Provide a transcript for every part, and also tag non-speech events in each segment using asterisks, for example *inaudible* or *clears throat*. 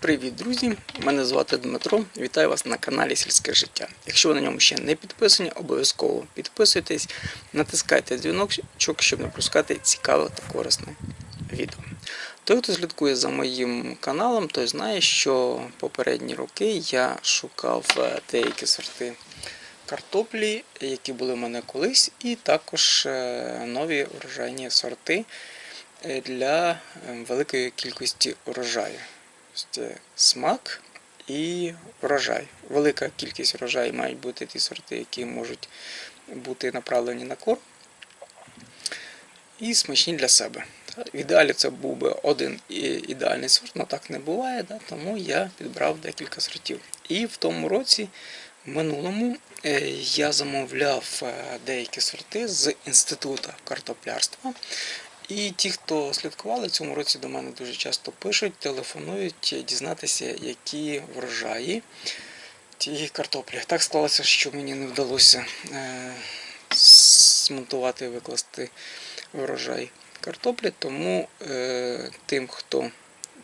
Привіт, друзі! Мене звати Дмитро. Вітаю вас на каналі Сільське життя. Якщо ви на ньому ще не підписані, обов'язково підписуйтесь, натискайте дзвіночок, щоб не пропускати цікаве та корисне відео. Той, хто слідкує за моїм каналом, той знає, що попередні роки я шукав е, деякі сорти картоплі, які були в мене колись, і також е, нові урожайні сорти е, для великої кількості урожаю. Це смак і врожай. Велика кількість врожаю мають бути ті сорти, які можуть бути направлені на корм і смачні для себе. В ідеалі це був би один ідеальний сорт, але так не буває, да? тому я підбрав декілька сортів. І в тому році, в минулому, е, я замовляв е, деякі сорти з інституту картоплярства. І ті, хто слідкували цьому році до мене дуже часто пишуть, телефонують дізнатися, які врожаї тієї картоплі. Так склалося, що мені не вдалося е, змонтувати і викласти врожай картоплі, тому е, тим, хто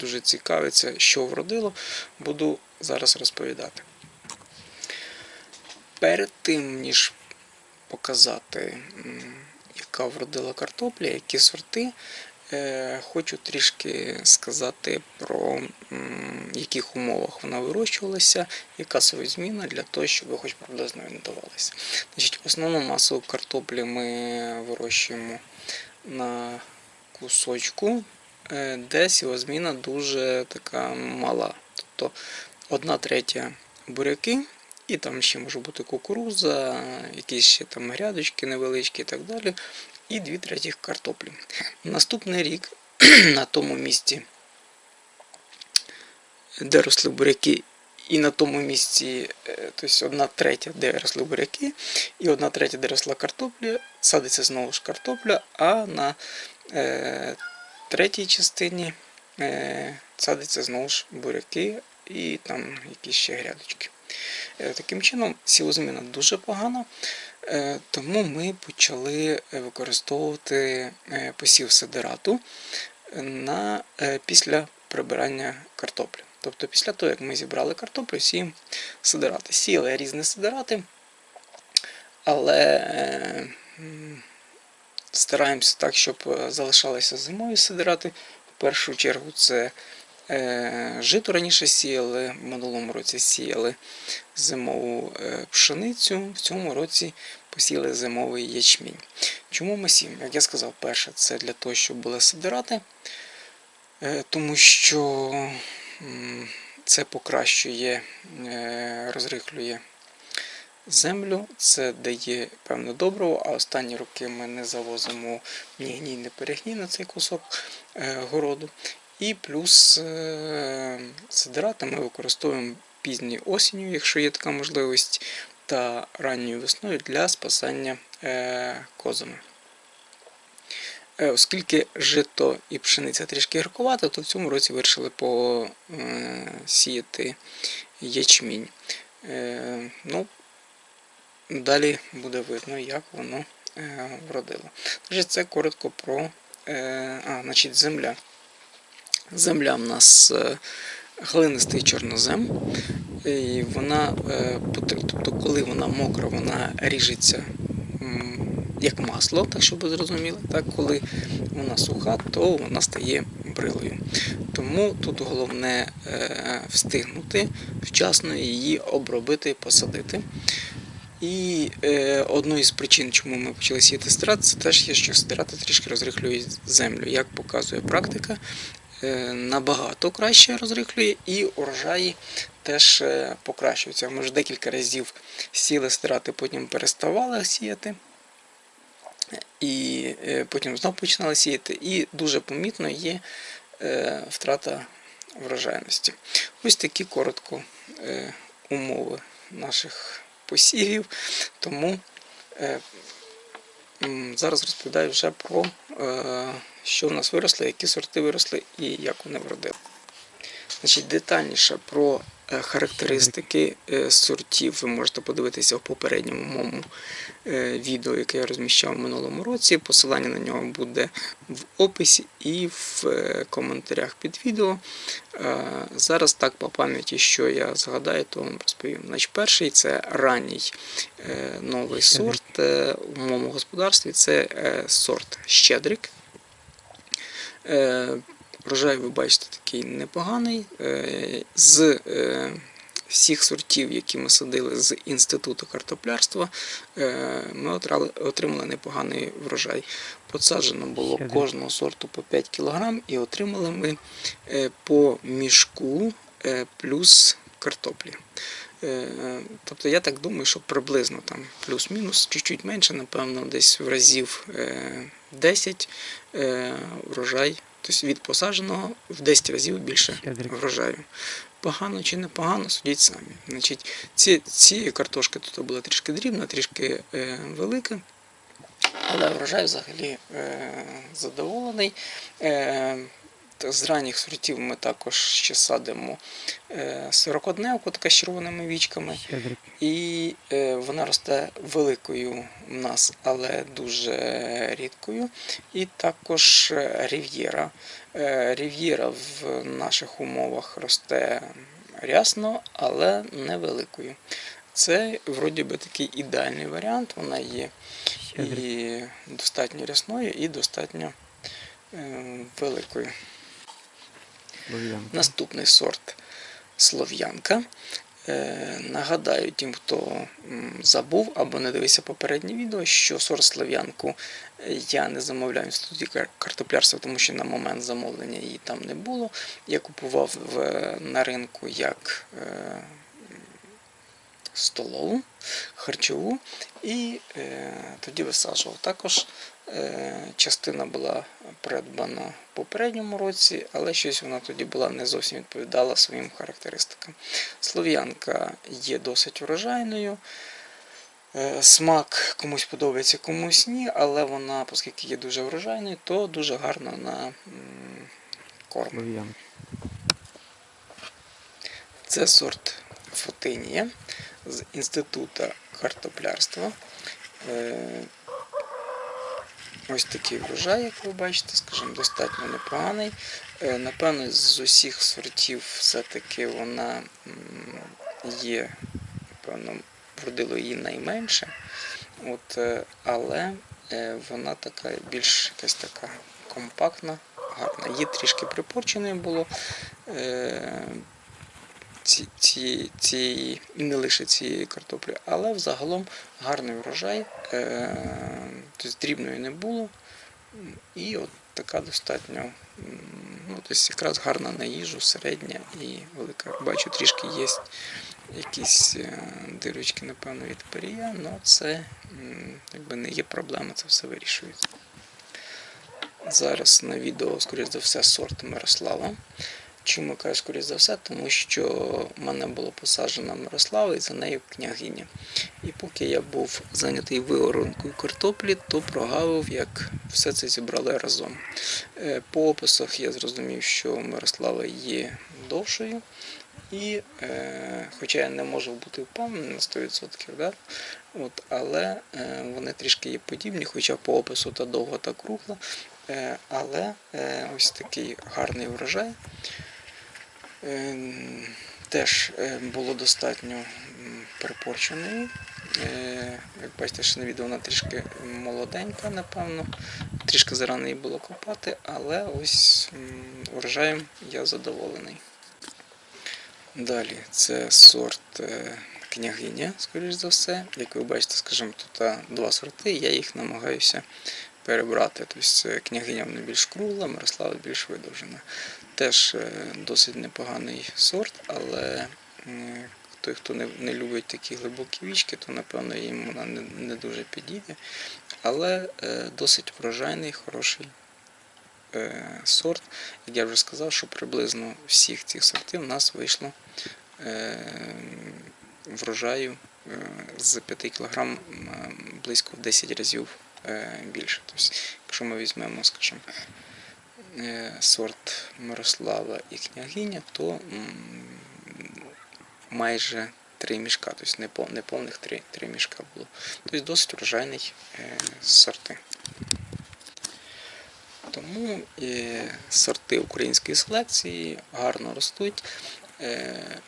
дуже цікавиться, що вродило, буду зараз розповідати. Перед тим, ніж показати, яка вродила картопля, які сорти, е, хочу трішки сказати про в яких умовах вона вирощувалася, яка зміна для того, щоб ви хоч приблизно орієнтувалися. Значить, основну масу картоплі ми вирощуємо на кусочку, е, де сівозміна дуже така мала. Тобто одна третя буряки, і там ще може бути кукуруза, якісь ще там грядочки невеличкі і так далі. І дві третіх картоплі. Наступний рік *clears throat* на тому місці, де росли буряки, і на тому місці, е, тобто одна третя, де росли буряки, і одна третя, де росла картопля, садиться знову ж картопля, а на е, третій частині е, садиться знову ж буряки і там якісь ще грядочки. Е, Таким чином, сівозміна дуже погана, е, тому ми почали е, використовувати посів сидерату на, після прибирання картоплі. Тобто після того, як ми зібрали картоплю, сіємо сидерати. Сіяли різні сидерати, але стараємося так, щоб залишалися зимові сидирати. В першу чергу це жито раніше сіяли, в минулому році сіяли зимову е, пшеницю, в цьому році посіяли зимовий ячмінь. Чому ми сіємо? Як я сказав, перше, це для того, щоб були сидирати, е, тому що це покращує, е, розрихлює землю, це дає певне добриво, а останні роки ми не завозимо ні гній, ні перегній на цей кусок е, городу. І плюс е, ми використовуємо пізньою осінню, якщо є така можливість, та ранньою весною для спасання е, козами. Е, Оскільки жито і пшениця трішки гіркувата, то в цьому році вирішили посіяти ячмінь. Ну, далі буде видно, як воно вродило. Значить, це коротко про а, значить, земля. Земля в нас е, глинистий чорнозем. І вона, е, тобто, коли вона мокра, вона ріжеться як масло, так щоб ви зрозуміли. Так, коли вона суха, то вона стає брилою. Тому тут головне е, встигнути вчасно її обробити посадити. І е, одною із причин, чому ми почали сіяти страт, це теж є, що страти трішки розрихлюють землю. Як показує практика, набагато краще розрихлює і урожаї теж е, покращуються. Ми вже декілька разів сіли страти, потім переставали сіяти. І е, потім знову починали сіяти. І дуже помітно є е, втрата врожайності. Ось такі коротко е, умови наших посівів. Тому е, зараз розповідаю вже про е, що в нас виросло, які сорти виросли і як вони вродили. Значить, детальніше про е, характеристики е, сортів ви можете подивитися в попередньому моєму відео, яке я розміщав в минулому році. Посилання на нього буде в описі і в коментарях під відео. Зараз так по пам'яті, що я згадаю, то вам розповім. Значить, перший це ранній новий сорт е, в моєму господарстві. Це е, сорт Щедрик. Е, Врожай, ви бачите, такий непоганий. З всіх сортів, які ми садили з інституту картоплярства, ми отримали непоганий врожай. Посаджено було кожного сорту по 5 кг і отримали ми по мішку плюс картоплі. Е, Тобто я так думаю, що приблизно там плюс-мінус, чуть-чуть менше, напевно, десь в разів е, 10 е, врожай, тобто від посадженого в 10 разів більше врожаю. Погано чи не погано, судіть самі. Значить, ці, ці картошки тут була трішки дрібна, трішки е, велика. Але врожай взагалі е, задоволений. Е, з ранніх сортів ми також ще садимо е, 41-ку, така з червоними вічками. І е, вона росте великою в нас, але дуже рідкою. І також е, рів'єра. Рів'єра в наших умовах росте рясно, але невеликою. Це вроді би такий ідеальний варіант. Вона є і достатньо рясною, і достатньо великою. Слов'янка. Наступний сорт Слов'янка. Е, Нагадаю тим, хто забув або не дивився попереднє відео, що сорт Слов'янку я не замовляю в інституті картоплярства, тому що на момент замовлення її там не було. Я купував на ринку як е, столову, харчову і е, тоді висаджував. Також е, частина була придбана в попередньому році, але щось вона тоді була не зовсім відповідала своїм характеристикам. Слов'янка є досить врожайною. Е, Смак комусь подобається, комусь ні, але вона, оскільки є дуже врожайною, то дуже гарна на корм. Це сорт Фотинія з інституту картоплярства. Ось такий врожай, як ви бачите, скажімо, достатньо непоганий. Е, Напевно, з усіх сортів все-таки вона є, напевно, вродило її найменше. От, е, але е, вона така більш якась така компактна, гарна. Її трішки припорченою було. Ці, ці, цієї, і не лише цієї картоплі, але взагалом гарний врожай, е, тобто дрібної не було. І от така достатньо, ну, тобто якраз гарна на їжу, середня і велика. Бачу, трішки є якісь е, дирочки, напевно, від перія, але це якби не є проблема, це все вирішується. Зараз на відео, скоріш за все, сорт Мирослава. Чому кажу, скоріш за все, тому що в мене було посаджена Мирослава і за нею княгиня. І поки я був зайнятий виоронкою картоплі, то прогавив, як все це зібрали разом. Е, По описах я зрозумів, що Мирослава є довшою. І, е, хоча я не можу бути впевнений на 100%, да? Але е, вони трішки є подібні, хоча по опису та довго та кругла. Але ось такий гарний врожай. Е, Теж е, було достатньо припорченої. Е, Як бачите, що на відео вона трішки молоденька, напевно. Трішки зарано її було копати, але ось урожаєм я задоволений. Далі це сорт е, княгиня, скоріш за все. Як ви бачите, скажімо, тут два сорти, я їх намагаюся перебрати. Тобто е, княгиня вона більш кругла, Мирослава більш видовжена. Теж е, досить непоганий сорт, але той, хто не, любить такі глибокі вічки, то напевно їм вона не, дуже підійде. Але е, досить врожайний, хороший е, сорт. Як я вже сказав, що приблизно всіх цих сортів у нас вийшло врожаю з 5 кг близько в 10 разів більше. Тобто, якщо ми візьмемо, скажімо, сорт Мирослава і княгиня, то майже 3 мішка, тобто не, пов- не повних 3, 3 мішка було. Тобто досить врожайний е, сорти. Тому е, сорти української селекції гарно ростуть, е,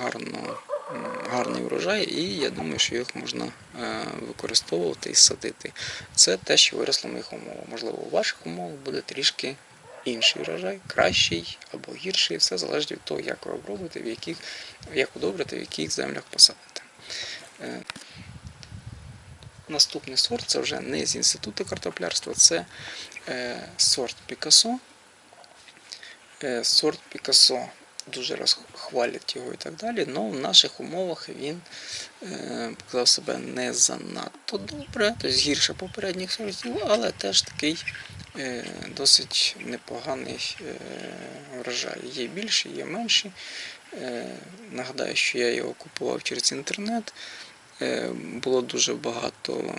гарно, гарний врожай, і я думаю, що їх можна е, використовувати і садити. Це те, що виросло в моїх умовах. Можливо, у ваших умовах буде трішки інший врожай, кращий або гірший. Все залежить від того, як ви обробите, в яких, як удобрите, в яких землях посадите. Е, Наступний сорт це вже не з інституту картоплярства, це е, сорт Пікасо. Е, сорт Пікасо дуже розхвалять його і так далі, але в наших умовах він показав себе не занадто добре, тобто гірше попередніх сортів, але теж такий досить непоганий е, врожай. Є більші, є менші. Е, нагадаю, що я його купував через інтернет. Е, було дуже багато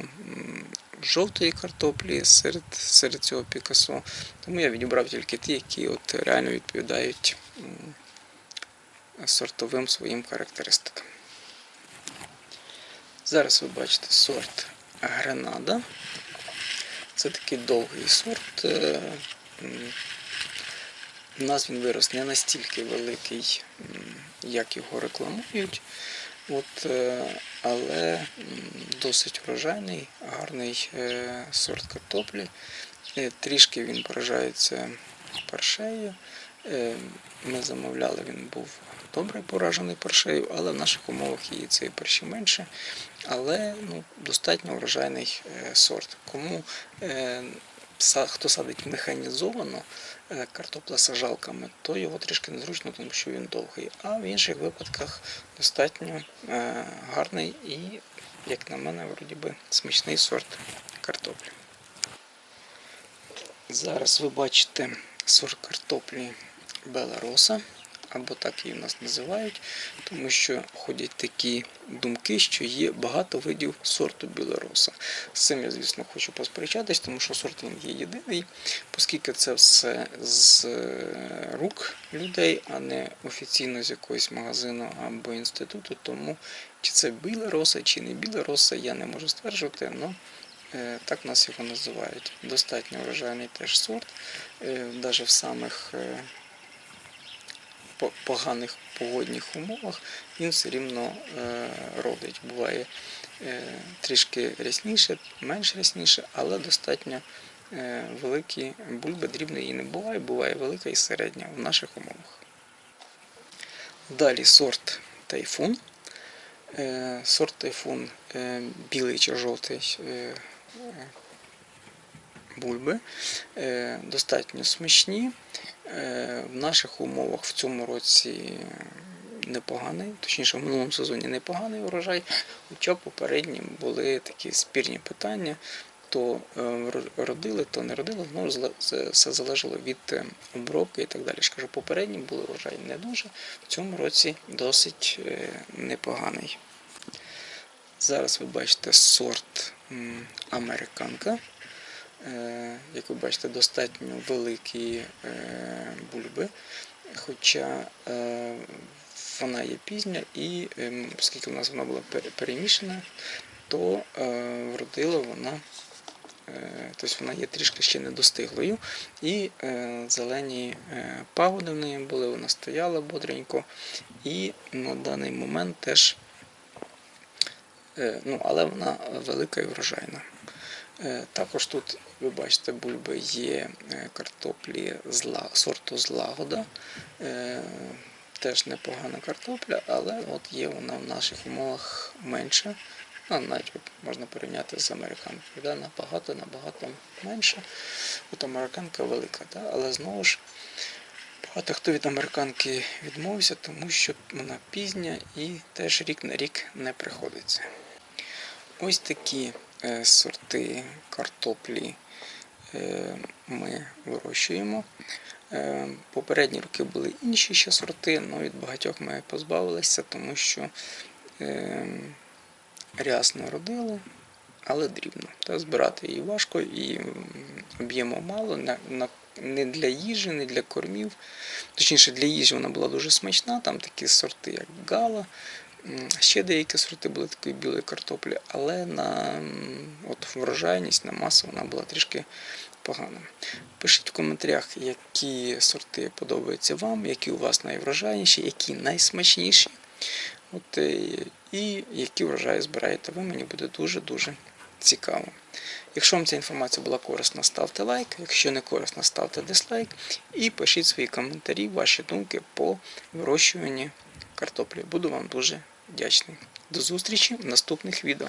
жовтої картоплі серед, серед цього Пікасо. Тому я відібрав тільки ті, які от реально відповідають сортовим своїм характеристикам. Зараз ви бачите сорт Гренада. Це такий довгий сорт. е, У нас він вирос не настільки великий, як його рекламують. От, е, але досить врожайний, гарний е, сорт картоплі. Е, Трішки він поражається паршею. Е, Ми замовляли, він був добре поражений паршею, але в наших умовах її цієї парші менше. Але ну, достатньо врожайний е, сорт. Кому е, хто садить механізовано картопля сажалками, то його трішки незручно, тому що він довгий. А в інших випадках достатньо гарний і, як на мене, вроді би смачний сорт картоплі. Зараз ви бачите сорт картоплі Белароса, або так її в нас називають, тому що ходять такі думки, що є багато видів сорту білороса. З цим я, звісно, хочу посперечатись, тому що сорт він є єдиний, оскільки це все з е, рук людей, а не офіційно з якогось магазину або інституту. Тому чи це біла роса, чи не біла роса, я не можу стверджувати. але Е, Так нас його називають. Достатньо врожайний теж сорт. Навіть в самих е, поганих погодних умовах він все рівно е, родить. Буває е, трішки рясніше, менш рясніше, але достатньо е, великі бульби, дрібної не буває, буває велика і середня в наших умовах. Далі сорт тайфун. Сорт тайфун білий чи жовтий бульби. Достатньо смачні. Е, В наших умовах в цьому році непоганий, точніше в минулому сезоні непоганий урожай, хоча попередні були такі спірні питання. То е, родили, то не родили, це все залежало від е, обробки і так далі. Я попередні були урожай не дуже, в цьому році досить непоганий. Зараз ви бачите сорт американка. Е, Як ви бачите, достатньо великі е, бульби, хоча е, вона є пізня і оскільки в нас вона була перемішана, то вродила вона, тобто вона є трішки ще недостиглою. І зелені пагоди в неї були, вона стояла бодренько. І на даний момент теж, ну, але вона велика і врожайна. Е, Також тут ви бачите, бульби є е, картоплі зла, сорту злагода. Е, Теж непогана картопля, але от є вона в наших умовах менша. Ну, навіть можна порівняти з американкою. Да? Набагато, набагато менша. От американка велика, да? але знову ж багато хто від американки відмовився, тому що вона пізня і теж рік на рік не приходиться. Ось такі сорти картоплі е, ми вирощуємо. Е, Попередні роки були інші ще сорти, але від багатьох ми позбавилися, тому що е, рясно родили, але дрібно. Та збирати її важко і об'єму мало. Не для їжі, не для кормів. Точніше, для їжі вона була дуже смачна, там такі сорти, як гала. Ще деякі сорти були такої білої картоплі, але на от врожайність, на масу вона була трішки погана. Пишіть в коментарях, які сорти подобаються вам, які у вас найврожайніші, які найсмачніші. От, е, і які врожаї збираєте ви, мені буде дуже-дуже цікаво. Якщо вам ця інформація була корисна, ставте лайк. Якщо не корисна, ставте дизлайк. І пишіть свої коментарі, ваші думки по вирощуванні картоплі. Буду вам дуже вдячний. До зустрічі в наступних відео.